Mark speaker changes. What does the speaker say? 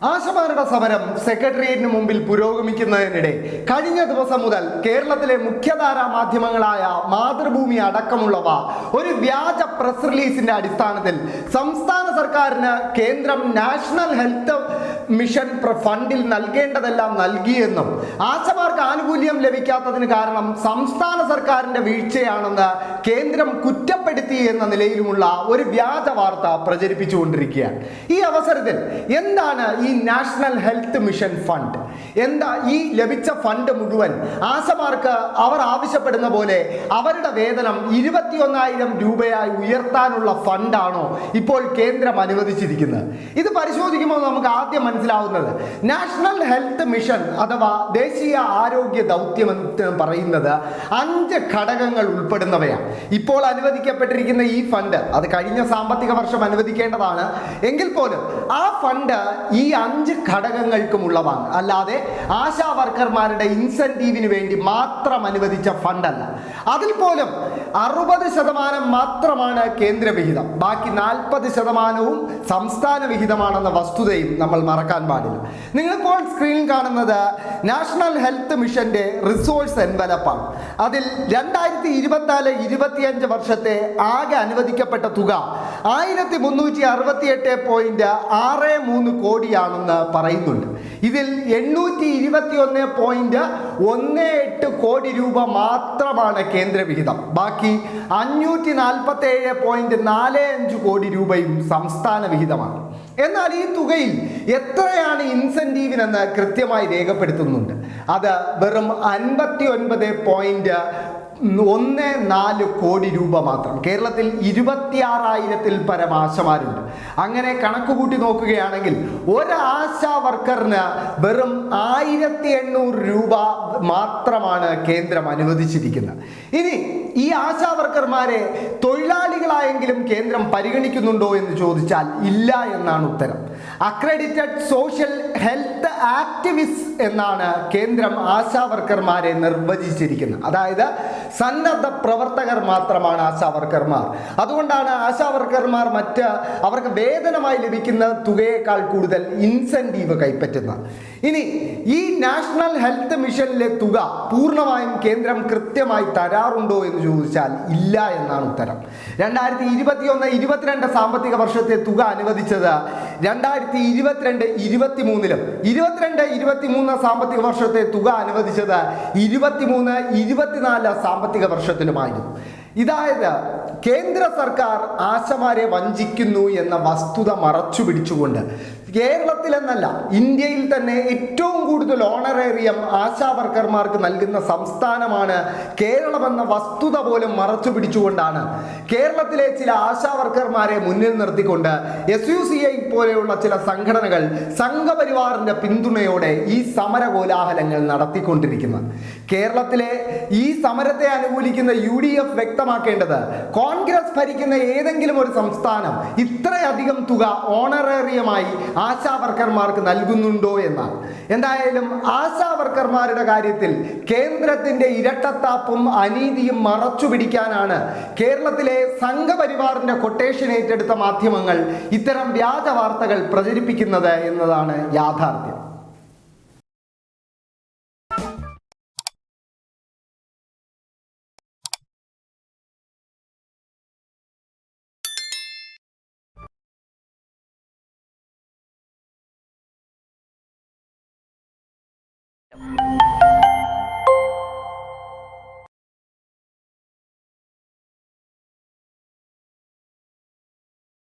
Speaker 1: ആശമാരുടെ സമരം സെക്രട്ടേറിയറ്റിന് മുമ്പിൽ പുരോഗമിക്കുന്നതിനിടെ കഴിഞ്ഞ ദിവസം മുതൽ കേരളത്തിലെ മുഖ്യധാരാ മാധ്യമങ്ങളായ മാതൃഭൂമി അടക്കമുള്ളവ ഒരു വ്യാജ പ്രസ് റിലീസിന്റെ അടിസ്ഥാനത്തിൽ സംസ്ഥാന സർക്കാരിന് കേന്ദ്രം നാഷണൽ ഹെൽത്ത് മിഷൻ ഫണ്ടിൽ നൽകേണ്ടതെല്ലാം നൽകിയെന്നും ആശമാർക്ക് ആനുകൂല്യം ലഭിക്കാത്തതിന് കാരണം സംസ്ഥാന സർക്കാരിന്റെ വീഴ്ചയാണെന്ന് കേന്ദ്രം കുറ്റപ്പെടുത്തി എന്ന നിലയിലുമുള്ള ഒരു വ്യാജ വാർത്ത പ്രചരിപ്പിച്ചുകൊണ്ടിരിക്കുകയാണ്. ഈ അവസരത്തിൽ എന്താണ് ഈ നാഷണൽ ഹെൽത്ത് മിഷൻ ഫണ്ട്? എന്താ ഈ ലഭിച്ച ഫണ്ട് മുഴുവൻ ആശമാർക്ക് അവർ ആവശ്യപ്പെടുന്ന പോലെ അവരുടെ വേതനം ഇരുപത്തിയൊന്നായിരം രൂപയായി ഉയർത്താനുള്ള ഫണ്ടാണോ ഇപ്പോൾ കേന്ദ്രം അനുവദിച്ചിരിക്കുന്നത്? ഇത് പരിശോധിക്കുമ്പോൾ നമുക്ക് ആദ്യം മനസ്സിലാവുന്നത് നാഷണൽ ഹെൽത്ത് മിഷൻ അഥവാ ദേശീയ ആരോഗ്യ ദൗത്യം പറയുന്നത് അഞ്ച് ഘടകങ്ങൾ ഉൾപ്പെടുന്നവയാണ്. ഇപ്പോൾ അനുവദിക്കപ്പെട്ടിരിക്കുന്ന ഈ ഫണ്ട് അത് കഴിഞ്ഞ സാമ്പത്തിക വർഷം അനുവദിക്കേണ്ടതാണ്. എങ്കിൽ പോലും ആ ഫണ്ട് ഈ അഞ്ച് ഘടകങ്ങൾക്കുമുള്ളതാണ് അല്ലാതെ ആശാ വർക്കർമാരുടെ ഇൻസെന്റീവിന് വേണ്ടി മാത്രം അനുവദിച്ച ഫണ്ടല്ല അതിൽ പോലും അറുപത് ശതമാനം മാത്രമാണ് കേന്ദ്ര വിഹിതം ബാക്കി നാൽപ്പത് ശതമാനവും സംസ്ഥാന വിഹിതമാണെന്ന വസ്തുതയും നമ്മൾ മറക്കാൻ പാടില്ല. നിങ്ങളിപ്പോൾ സ്ക്രീനിൽ കാണുന്നത് നാഷണൽ ഹെൽത്ത് മിഷന്റെ റിസോഴ്സ് എൻവലപ്പാണ് അതിൽ രണ്ടായിരത്തി ഇരുപത്തിനാല് ഇരുപത്തിയഞ്ച് വർഷത്തെ ആകെ അനുവദിക്കപ്പെട്ട തുക ആയിരത്തി മുന്നൂറ്റി അറുപത്തി എട്ട് പോയിന്റ് ആറ് മൂന്ന് കോടിയാണെന്ന് പറയുന്നുണ്ട്. ഇതിൽ എണ്ണൂറ്റി ഇരുപത്തി ഒന്ന് പോയിന്റ് ഒന്ന് എട്ട് കോടി രൂപ മാത്രമാണ് കേന്ദ്രവിഹിതം ബാക്കി അഞ്ഞൂറ്റി നാൽപ്പത്തി ഏഴ് പോയിന്റ് നാല് അഞ്ച് കോടി രൂപയും സംസ്ഥാന വിഹിതമാണ്. എന്നാൽ ഈ തുകയിൽ എത്രയാണ് ഇൻസെന്റീവിനെന്ന് കൃത്യമായി രേഖപ്പെടുത്തുന്നുണ്ട്. അത് വെറും അൻപത്തി ഒൻപത് പോയിന്റ് ഒന്ന് നാല് കോടി രൂപ മാത്രം. കേരളത്തിൽ ഇരുപത്തിയാറായിരത്തിൽ പരം ആശമാരുണ്ട് അങ്ങനെ കണക്ക് കൂട്ടി നോക്കുകയാണെങ്കിൽ ഒരു ആശാ വർക്കറിന് വെറും ആയിരത്തി എണ്ണൂറ് രൂപ മാത്രമാണ് കേന്ദ്രം അനുവദിച്ചിരിക്കുന്നത്. ഇനി ഈ ആശാ വർക്കർമാരെ തൊഴിലാളികളായെങ്കിലും കേന്ദ്രം പരിഗണിക്കുന്നുണ്ടോ എന്ന് ചോദിച്ചാൽ ഇല്ല എന്നാണ് ഉത്തരം. അക്രഡിറ്റഡ് സോഷ്യൽ ഹെൽത്ത് ആക്ടിവിസ്റ്റ് എന്നാണ് കേന്ദ്രം ആശാവർക്കർമാരെ നിർവചിച്ചിരിക്കുന്നത്. അതായത് സന്നദ്ധ പ്രവർത്തകർ മാത്രമാണ് ആശാവർക്കർമാർ. അതുകൊണ്ടാണ് ആശാവർക്കർമാർ മറ്റ് അവർക്ക് വേതനമായി ലഭിക്കുന്ന തുകയേക്കാൾ കൂടുതൽ ഇൻസെന്റീവ് കൈപ്പറ്റുന്നത്. ഇനി ഈ നാഷണൽ ഹെൽത്ത് മിഷനിലെ തുക പൂർണമായും കേന്ദ്രം കൃത്യമായി തരാറുണ്ടോ എന്ന് ചോദിച്ചാൽ ഇല്ല എന്നാണ് ഉത്തരം. രണ്ടായിരത്തി ഇരുപത്തി ഒന്ന് ഇരുപത്തിരണ്ട് സാമ്പത്തിക വർഷത്തെ തുക അനുവദിച്ചത് രണ്ടായിരത്തി ഇരുപത്തിരണ്ട് ഇരുപത്തി മൂന്നിലും ഇരുപത്തിരണ്ട് ഇരുപത്തി മൂന്ന് സാമ്പത്തിക വർഷത്തെ തുക അനുവദിച്ചത് ഇരുപത്തിമൂന്ന് ഇരുപത്തിനാല് സാമ്പത്തിക വർഷത്തിലുമായിരുന്നു. ഇതായത് കേന്ദ്ര സർക്കാർ ആശമാരെ വഞ്ചിക്കുന്നു എന്ന വസ്തുത മറച്ചു പിടിച്ചുകൊണ്ട് കേരളത്തിലെന്നല്ല ഇന്ത്യയിൽ തന്നെ ഏറ്റവും കൂടുതൽ ഓണറേറിയം ആശാവർക്കർമാർക്ക് നൽകുന്ന സംസ്ഥാനമാണ് കേരളമെന്ന വസ്തുത പോലും മറച്ചു പിടിച്ചുകൊണ്ടാണ്. കേരളത്തിലെ ചില ആശാവർക്കർമാരെ മുന്നിൽ നിർത്തിക്കൊണ്ട് എസ് യു സി ഐ പോലെയുള്ള ചില സംഘടനകൾ സംഘപരിവാറിന്റെ പിന്തുണയോടെ ഈ സമര കോലാഹലങ്ങൾ നടത്തിക്കൊണ്ടിരിക്കുന്നത്. കേരളത്തിലെ ഈ സമരത്തെ അനുകൂലിക്കുന്ന യു ഡി എഫ് വ്യക്തമാക്കേണ്ടത് കോൺഗ്രസ് ഭരിക്കുന്ന ഏതെങ്കിലും ഒരു സംസ്ഥാനം ഇത്രയധികം തുക ഓണറേറിയമായി ആശാ വർക്കർമാർക്ക് നൽകുന്നുണ്ടോ എന്നാണ്. എന്തായാലും ആശാ വർക്കർമാരുടെ കാര്യത്തിൽ കേന്ദ്രത്തിന്റെ ഇരട്ടത്താപ്പും അനീതിയും മറച്ചു പിടിക്കാനാണ് കേരളത്തിലെ സംഘപരിവാറിന്റെ കൊട്ടേഷൻ ഏറ്റെടുത്ത മാധ്യമങ്ങൾ ഇത്തരം വ്യാജ വാർത്തകൾ പ്രചരിപ്പിക്കുന്നത് എന്നതാണ് യാഥാർത്ഥ്യം. Yep.